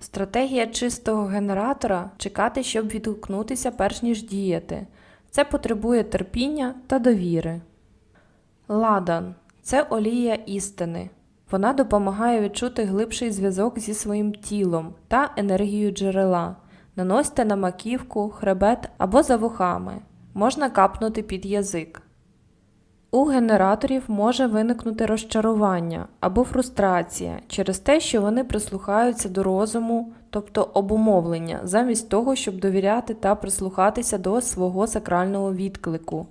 Стратегія чистого генератора чекати, щоб відгукнутися перш ніж діяти. Це потребує терпіння та довіри. Ладан це олія істини. Вона допомагає відчути глибший зв'язок зі своїм тілом та енергією джерела. Наносьте на маківку, хребет або за вухами. Можна капнути під язик. У генераторів може виникнути розчарування або фрустрація через те, що вони прислухаються до розуму, тобто обумовлення, замість того, щоб довіряти та прислухатися до свого сакрального відклику.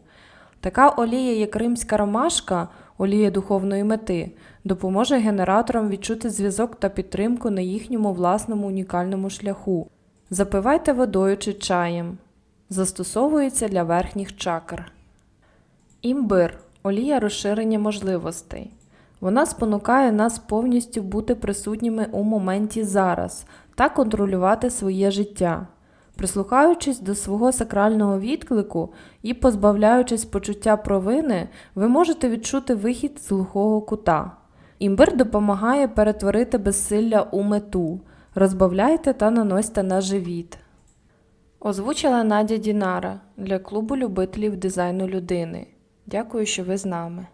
Така олія, як римська ромашка, олія духовної мети, допоможе генераторам відчути зв'язок та підтримку на їхньому власному унікальному шляху. Запивайте водою чи чаєм. Застосовується для верхніх чакр. Імбир олія розширення можливостей. Вона спонукає нас повністю бути присутніми у моменті зараз та контролювати своє життя. Прислухаючись до свого сакрального відклику і позбавляючись почуття провини, ви можете відчути вихід з глухого кута. Імбир допомагає перетворити безсилля у мету. Розбавляйте та наносьте на живіт. Озвучила Надя Дінара для клубу любителів дизайну людини. Дякую, що ви з нами.